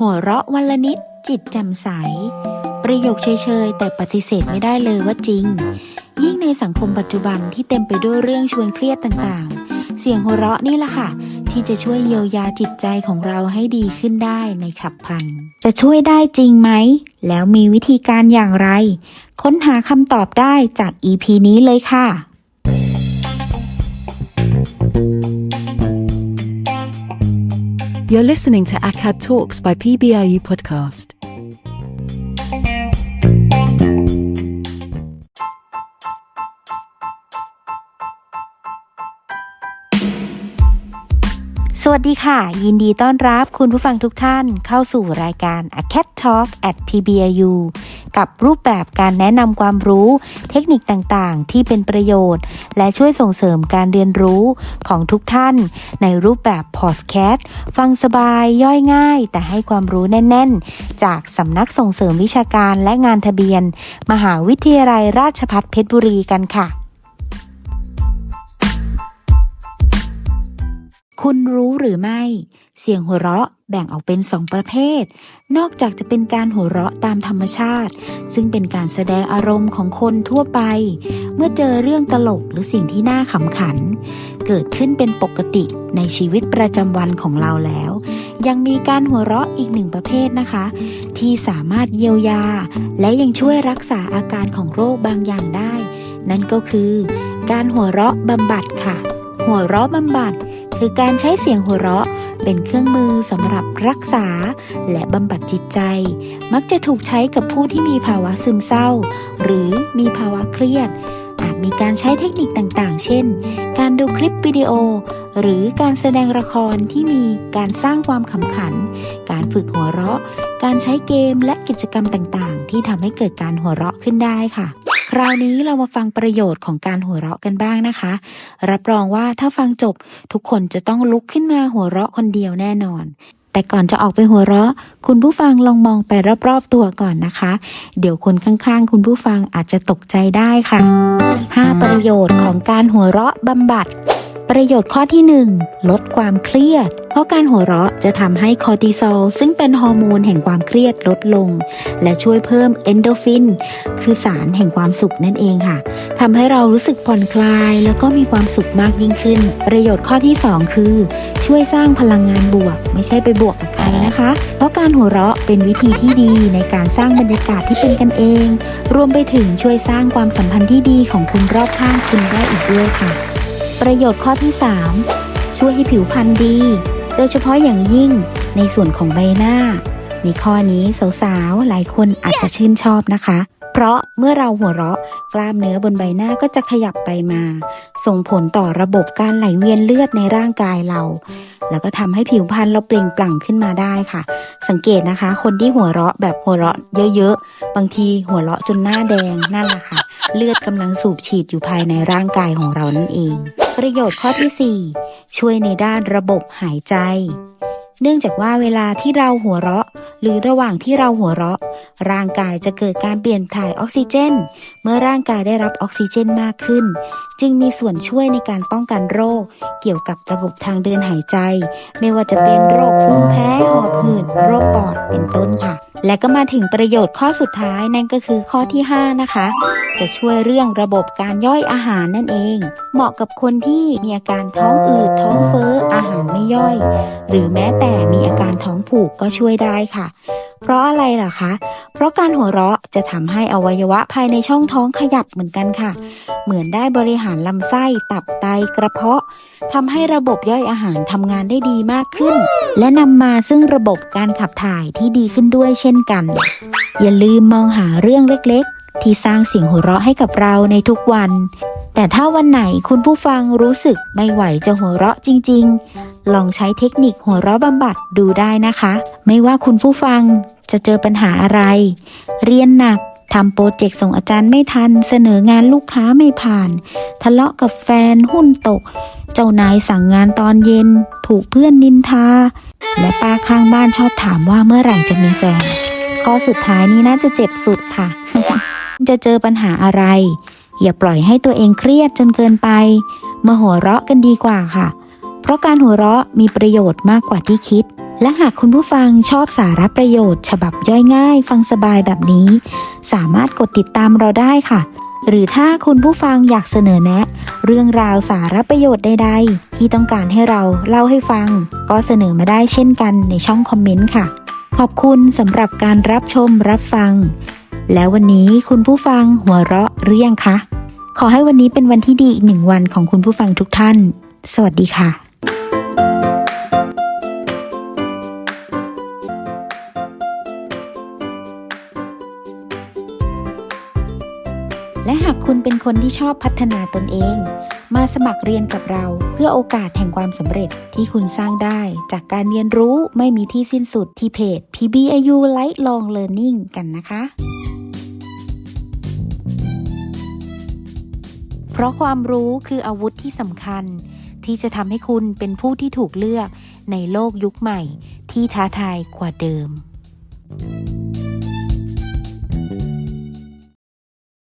หัวเราะวันละนิดจิตแจ่มใส ประโยคเฉยๆ แต่ปฏิเสธไม่ได้เลยว่าจริง ยิ่งในสังคมปัจจุบันที่เต็มไปด้วยเรื่องชวนเครียดต่างๆ เสียงหัวเราะนี่แหละค่ะ ที่จะช่วยเยียวยาจิตใจของเราให้ดีขึ้นได้ในฉับพลัน จะช่วยได้จริงไหม แล้วมีวิธีการอย่างไร ค้นหาคำตอบได้จาก EP นี้เลยค่ะ You're listening to ACAD Talks by PBIU Podcast. วัสดีค่ะ ยินดีต้อนรับคุณผู้ฟังทุกท่านเข้าสู่รายการ A Cat Talk at PBU กับรูปแบบการแนะนำความรู้ เทคนิคต่างๆ ที่เป็นประโยชน์ และช่วยส่งเสริมการเรียนรู้ของทุกท่าน ในรูปแบบพอดแคสต์ฟังสบายย่อยง่าย แต่ให้ความรู้แน่น ๆ จากสำนักส่งเสริมวิชาการและงานทะเบียน มหาวิทยาลัยราชภัฏเพชรบุรีกันค่ะ คุณรู้หรือไม่ เสียงหัวเราะแบ่งออกเป็นสองประเภท นอกจากจะเป็นการหัวเราะตามธรรมชาติ ซึ่งเป็นการแสดงอารมณ์ของคนทั่วไป เมื่อเจอเรื่องตลกหรือสิ่งที่น่าขำขัน เกิดขึ้นเป็นปกติในชีวิตประจำวันของเราแล้ว ยังมีการหัวเราะอีกหนึ่งประเภทนะคะ ที่สามารถเยียวยา และยังช่วยรักษาอาการของโรคบางอย่างได้ นั่นก็คือ การหัวเราะบำบัดค่ะ หัวเราะบำบัด คือการใช้เสียงหัวเราะ เป็นเครื่องมือสำหรับรักษา และบำบัดจิตใจ มักจะถูกใช้กับผู้ที่มีภาวะซึมเศร้า หรือมีภาวะเครียด อาจมีการใช้เทคนิคต่างๆ เช่น การดูคลิปวิดีโอ หรือการแสดงละครที่มีการสร้างความขำขัน การฝึกหัวเราะ การใช้เกมและกิจกรรมต่างๆ ที่ทำให้เกิดการหัวเราะขึ้นได้ค่ะ คราวนี้เรามาฟังประโยชน์ของการหัวเราะกันบ้างนะคะ รับรองว่าถ้าฟังจบทุกคนจะต้องลุกขึ้นมาหัวเราะคนเดียวแน่นอน แต่ก่อนจะออกไปหัวเราะ คุณผู้ฟังลองมองไปรอบๆตัวก่อนนะคะ เดี๋ยวคนข้างๆ คุณผู้ฟังอาจจะตกใจได้ค่ะ 5 ประโยชน์ของการหัวเราะบำบัด ประโยชน์ข้อที่ 1 ลดความเครียด เพราะการหัวเราะจะทำให้คอร์ติซอลซึ่งเป็นฮอร์โมนแห่งความเครียดลดลง และช่วยเพิ่มเอนโดฟิน คือสารแห่งความสุขนั่นเองค่ะทำให้เรารู้สึกผ่อนคลาย แล้วก็มีความสุขมากยิ่งขึ้น ประโยชน์ข้อที่ 2 คือ ช่วยสร้างพลังงานบวก ไม่ใช่ไปบวกกับใครนะคะ เพราะการหัวเราะเป็นวิธีที่ดีในการสร้างบรรยากาศที่เป็นกันเอง รวมไปถึงช่วยสร้างความสัมพันธ์ที่ดีของคนรอบข้างคุณได้อีกด้วยค่ะ ประโยชน์ข้อที่ 3 ช่วยให้ผิวพรรณดี โดยเฉพาะอย่างยิ่งในส่วนของใบหน้า ในข้อนี้สาวๆ หลายคนอาจจะชื่นชอบนะคะ เพราะเมื่อเราหัวเราะกล้ามเนื้อบนใบหน้าก็จะขยับไปมา ส่งผลต่อระบบการไหลเวียนเลือดในร่างกายเรา แล้วก็ทำให้ผิวพรรณเราเปล่งปลั่งขึ้นมาได้ค่ะ สังเกตนะคะ คนที่หัวเราะแบบหัวเราะเยอะๆ บางทีหัวเราะจนหน้าแดงนั่นแหละค่ะ เลือดกำลังสูบฉีดอยู่ภายในร่างกายของเรานั่นเอง ประโยชน์ข้อที่ 4 ช่วยในด้านระบบหายใจ เนื่องจากว่าเวลาที่เราหัวเราะหรือระหว่างที่เราหัวเราะ ร่างกายจะเกิดการเปลี่ยนถ่ายออกซิเจน เมื่อร่างกายได้รับออกซิเจนมากขึ้น จึงมีส่วนช่วยในการป้องกันโรค เกี่ยวกับระบบทางเดินหายใจ ไม่ว่าจะเป็นโรคภูมิแพ้หอบหืดโรคปอดเป็นต้นค่ะ และก็มาถึงประโยชน์ข้อสุดท้ายนั่นก็คือข้อที่ 5 นะคะ จะช่วยเรื่องระบบการย่อยอาหารนั่นเอง เหมาะกับคนที่มีอาการท้องอืดท้องเฟ้ออาหารไม่ย่อย หรือแม้แต่มีอาการท ผูกก็ช่วยได้ค่ะ เพราะอะไรล่ะคะ เพราะการหัวเราะจะทำให้อวัยวะภายในช่องท้องขยับเหมือนกันค่ะ เหมือนได้บริหารลำไส้ตับไตกระเพาะทำให้ระบบย่อยอาหารทำงานได้ดีมากขึ้น และนำมาซึ่งระบบการขับถ่ายที่ดีขึ้นด้วยเช่นกัน อย่าลืมมองหาเรื่องเล็กๆ ที่สร้างเสียงหัวเราะให้กับเราในทุกวัน แต่ถ้าวันไหนคุณผู้ฟังรู้สึกไม่ไหวจะหัวเราะจริง ๆ ลองใช้เทคนิคหัวเราะบำบัดดูได้นะคะ ไม่ว่าคุณผู้ฟังจะเจอปัญหาอะไร เรียนหนักทำโปรเจกต์ส่งอาจารย์ไม่ทัน เสนองานลูกค้าไม่ผ่าน ทะเลาะกับแฟนหุ้นตก เจ้านายสั่งงานตอนเย็น ถูกเพื่อนนินทา และป้าข้างบ้านชอบถามว่าเมื่อไหร่จะมีแฟนข้อสุดท้ายนี้น่าจะเจ็บสุดค่ะ จะเจอปัญหาอะไร อย่าปล่อยให้ตัวเองเครียดจนเกินไป มาหัวเราะกันดีกว่าค่ะ เพราะการหัวเราะมีประโยชน์มากกว่าที่คิด และหากคุณผู้ฟังชอบสาระประโยชน์ ฉบับย่อยง่าย ฟังสบายแบบนี้ สามารถกดติดตามเราได้ค่ะ หรือถ้าคุณผู้ฟังอยากเสนอแนะ เรื่องราวสาระประโยชน์ใดๆ ที่ต้องการให้เราเล่าให้ฟัง ก็เสนอมาได้เช่นกันในช่องคอมเมนต์ค่ะ ขอบคุณสำหรับการรับชมรับฟัง แล้ววันนี้คุณผู้ฟังหัวเราะหรือยังคะ ขอให้วันนี้เป็นวันที่ดีอีกหนึ่งวันของคุณผู้ฟังทุกท่าน สวัสดีค่ะและหากคุณเป็นคนที่ชอบพัฒนาตนเอง มาสมัครเรียนกับเราเพื่อโอกาสแห่งความสำเร็จที่คุณสร้างได้ จากการเรียนรู้ไม่มีที่สิ้นสุดที่เพจ PBIU Lifelong Learning กันนะคะ เพราะความรู้คืออาวุธที่สำคัญ ที่จะทำให้คุณเป็นผู้ที่ถูกเลือกในโลกยุคใหม่ ที่ท้าทายกว่าเดิม